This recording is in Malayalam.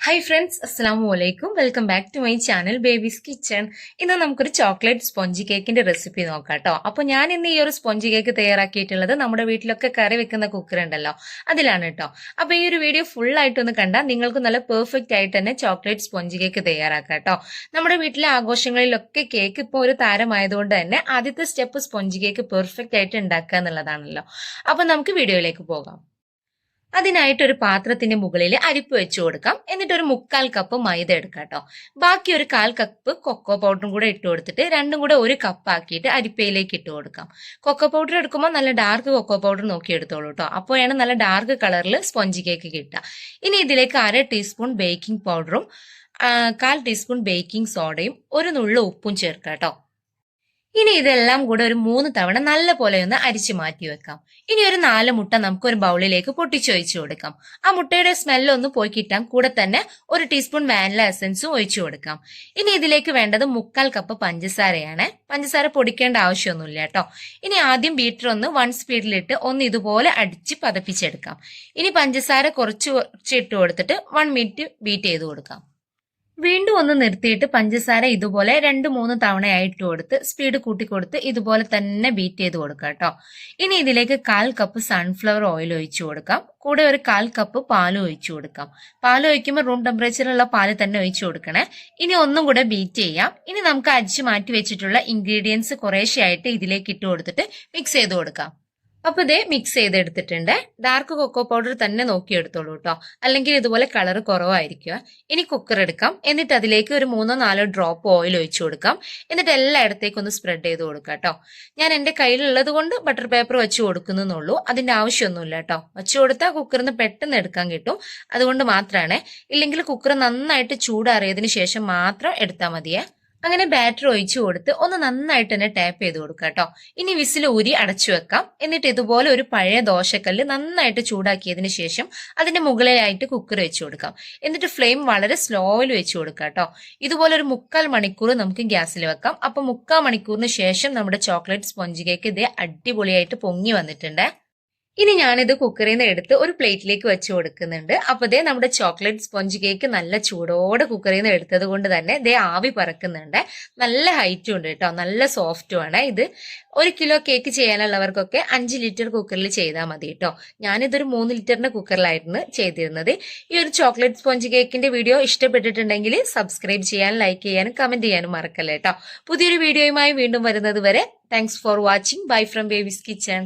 ഹായ് ഫ്രണ്ട്സ് അസ്സാം വലൈക്കും welcome back to my channel baby's kitchen ഇന്ന് നമുക്കൊരു ചോക്ലേറ്റ് സ്പോഞ്ച് കേക്കിന്റെ റെസിപ്പി നോക്കാം കേട്ടോ അപ്പോൾ ഞാൻ ഇന്ന് ഈ ഒരു സ്പോഞ്ച് കേക്ക് തയ്യാറാക്കിയിട്ടുള്ളത് നമ്മുടെ വീട്ടിലൊക്കെ കറി വെക്കുന്ന കുക്കർ ഉണ്ടല്ലോ. അതിലാണ് കേട്ടോ അപ്പോൾ ഈ ഒരു വീഡിയോ ഫുൾ ആയിട്ടൊന്ന് കണ്ടാൽ നിങ്ങൾക്ക് നല്ല പെർഫെക്റ്റ് ആയിട്ട് തന്നെ ചോക്ലേറ്റ് സ്പോഞ്ച് കേക്ക് തയ്യാറാക്കാം കേട്ടോ നമ്മുടെ വീട്ടിലെ ആഘോഷങ്ങളിലൊക്കെ കേക്ക് ഇപ്പോൾ ഒരു താരമായതുകൊണ്ട് തന്നെ ആദ്യത്തെ സ്റ്റെപ്പ് സ്പോഞ്ച് കേക്ക് പെർഫെക്റ്റ് ആയിട്ട് ഉണ്ടാക്കുക എന്നുള്ളതാണല്ലോ. അപ്പോൾ നമുക്ക് വീഡിയോയിലേക്ക് പോകാം. അതിനായിട്ട് ഒരു പാത്രത്തിന്റെ മുകളിൽ അരിപ്പ് വെച്ച് കൊടുക്കാം. എന്നിട്ട് ഒരു മുക്കാൽ കപ്പ് മൈദ എടുക്കാം കേട്ടോ ബാക്കി ഒരു കാൽ കപ്പ് കൊക്കോ പൗഡറും കൂടെ ഇട്ട് കൊടുത്തിട്ട് രണ്ടും കൂടെ ഒരു കപ്പ് ആക്കിയിട്ട് അരിപ്പയിലേക്ക് ഇട്ട് കൊടുക്കാം. കൊക്കോ പൗഡർ എടുക്കുമ്പോൾ നല്ല ഡാർക്ക് കൊക്കോ പൗഡർ നോക്കി എടുത്തോളൂ കേട്ടോ അപ്പോഴാണ് നല്ല ഡാർക്ക് കളറിൽ സ്പോഞ്ച് കേക്ക് കിട്ടുക. ഇനി ഇതിലേക്ക് അര ടീസ്പൂൺ ബേക്കിംഗ് പൗഡറും കാൽ ടീസ്പൂൺ ബേക്കിംഗ് സോഡയും ഒരു നുള്ള ഉപ്പും ചേർക്കാം കേട്ടോ ഇനി ഇതെല്ലാം കൂടെ ഒരു മൂന്ന് തവണ നല്ല പോലെ ഒന്ന് അരിച്ചു മാറ്റി വെക്കാം. ഇനി ഒരു നാല് മുട്ട നമുക്ക് ഒരു ബൗളിലേക്ക് പൊട്ടിച്ചൊഴിച്ചു കൊടുക്കാം. ആ മുട്ടയുടെ സ്മെല്ല് ഒന്ന് പോയി കിട്ടാൻ കൂടെ തന്നെ ഒരു ടീസ്പൂൺ വാനില എസൻസും ഒഴിച്ചു കൊടുക്കാം. ഇനി ഇതിലേക്ക് വേണ്ടത് മുക്കാൽ കപ്പ് പഞ്ചസാരയാണ്. പഞ്ചസാര പൊടിക്കേണ്ട ആവശ്യമൊന്നുമില്ല കേട്ടോ. ഇനി ആദ്യം ബീറ്റർ ഒന്ന് വൺ സ്പീഡിലിട്ട് ഒന്ന് ഇതുപോലെ അടിച്ച് പതപ്പിച്ചെടുക്കാം. ഇനി പഞ്ചസാര കുറച്ച് കുറച്ച് ഇട്ട് കൊടുത്തിട്ട് വൺ മിനിറ്റ് ബീറ്റ് ചെയ്ത് കൊടുക്കാം. വീണ്ടും ഒന്ന് നിർത്തിയിട്ട് പഞ്ചസാര ഇതുപോലെ രണ്ട് മൂന്ന് തവണയായിട്ട് കൊടുത്ത് സ്പീഡ് കൂട്ടി കൊടുത്ത് ഇതുപോലെ തന്നെ ബീറ്റ് ചെയ്ത് കൊടുക്കുക കേട്ടോ. ഇനി ഇതിലേക്ക് കാൽ കപ്പ് സൺഫ്ലവർ ഓയിൽ ഒഴിച്ചു കൊടുക്കാം. കൂടെ ഒരു കാൽ കപ്പ് പാൽ ഒഴിച്ചു കൊടുക്കാം. പാൽ ഒഴിക്കുമ്പോൾ റൂം ടെമ്പറേച്ചറിലുള്ള പാൽ തന്നെ ഒഴിച്ചു കൊടുക്കണേ. ഇനി ഒന്നും കൂടെ ബീറ്റ് ചെയ്യാം. ഇനി നമുക്ക് അരിച്ചു മാറ്റി വെച്ചിട്ടുള്ള ഇൻഗ്രീഡിയൻസ് കുറേശ്ശെയായിട്ട് ഇതിലേക്ക് ഇട്ട് കൊടുത്തിട്ട് മിക്സ് ചെയ്ത് കൊടുക്കാം. അപ്പൊ ഇതേ മിക്സ് ചെയ്തെടുത്തിട്ടുണ്ട്. ഡാർക്ക് കൊക്കോ പൗഡർ തന്നെ നോക്കി എടുത്തോളൂ കേട്ടോ അല്ലെങ്കിൽ ഇതുപോലെ കളർ കുറവായിരിക്കുക. ഇനി കുക്കർ എടുക്കാം. എന്നിട്ട് അതിലേക്ക് ഒരു മൂന്നോ നാലോ ഡ്രോപ്പ് ഓയിൽ ഒഴിച്ചു കൊടുക്കാം. എന്നിട്ട് എല്ലായിടത്തേക്കും ഒന്ന് സ്പ്രെഡ് ചെയ്ത് കൊടുക്കാം കേട്ടോ ഞാൻ എന്റെ കയ്യിലുള്ളത് കൊണ്ട് ബട്ടർ പേപ്പർ വെച്ച് കൊടുക്കുന്നുള്ളൂ അതിന്റെ ആവശ്യമൊന്നുമില്ല കേട്ടോ വെച്ച് കൊടുത്താൽ കുക്കറിൽ നിന്ന് പെട്ടെന്ന് എടുക്കാൻ കിട്ടും. അതുകൊണ്ട് മാത്രമാണ് ഇല്ലെങ്കിൽ കുക്കർ നന്നായിട്ട് ചൂടാറിയതിന് ശേഷം മാത്രം എടുത്താൽ മതിയേ. അങ്ങനെ ബാറ്റർ ഒഴിച്ചു കൊടുത്ത് ഒന്ന് നന്നായിട്ട് തന്നെ ടാപ്പ് ചെയ്ത് കൊടുക്കുക കേട്ടോ ഇനി വിസിൽ ഊരി അടച്ചു വെക്കാം. എന്നിട്ട് ഇതുപോലെ ഒരു പഴയ ദോശക്കല്ല് നന്നായിട്ട് ചൂടാക്കിയതിന് ശേഷം അതിന്റെ മുകളിലായിട്ട് കുക്കർ വെച്ച് കൊടുക്കാം. എന്നിട്ട് ഫ്ലെയിം വളരെ സ്ലോയിൽ വെച്ച് കൊടുക്കുക കേട്ടോ ഇതുപോലെ ഒരു മുക്കാൽ മണിക്കൂർ നമുക്ക് ഗ്യാസിൽ വെക്കാം. അപ്പൊ മുക്കാൽ മണിക്കൂറിന് ശേഷം നമ്മുടെ ചോക്ലേറ്റ് സ്പോഞ്ച് കേക്ക് ഇതേ അടിപൊളിയായിട്ട് പൊങ്ങി വന്നിട്ടുണ്ട്. ഇനി ഞാനിത് കുക്കറിൽ നിന്ന് എടുത്ത് ഒരു പ്ലേറ്റിലേക്ക് വെച്ച് കൊടുക്കുന്നുണ്ട്. അപ്പൊ ദേ നമ്മുടെ ചോക്ലേറ്റ് സ്പോഞ്ച് കേക്ക് നല്ല ചൂടോടെ കുക്കറിൽ നിന്ന് എടുത്തത് കൊണ്ട് തന്നെ ദേ ആവി പറക്കുന്നുണ്ട്. നല്ല ഹൈറ്റും ഉണ്ട് കേട്ടോ നല്ല സോഫ്റ്റും ആണ് ഇത്. ഒരു കിലോ കേക്ക് ചെയ്യാനുള്ളവർക്കൊക്കെ അഞ്ച് ലിറ്റർ കുക്കറിൽ ചെയ്താൽ മതി കേട്ടോ ഞാനിതൊരു മൂന്ന് ലിറ്ററിന്റെ കുക്കറിലായിരുന്നു ചെയ്തിരുന്നത്. ഈ ഒരു ചോക്ലേറ്റ് സ്പോഞ്ച് കേക്കിന്റെ വീഡിയോ ഇഷ്ടപ്പെട്ടിട്ടുണ്ടെങ്കിൽ സബ്സ്ക്രൈബ് ചെയ്യാനും ലൈക്ക് ചെയ്യാനും കമന്റ് ചെയ്യാനും മറക്കല്ലേ കേട്ടോ പുതിയൊരു വീഡിയോയുമായി വീണ്ടും വരുന്നത് വരെ thanks for watching bye from baby's kitchen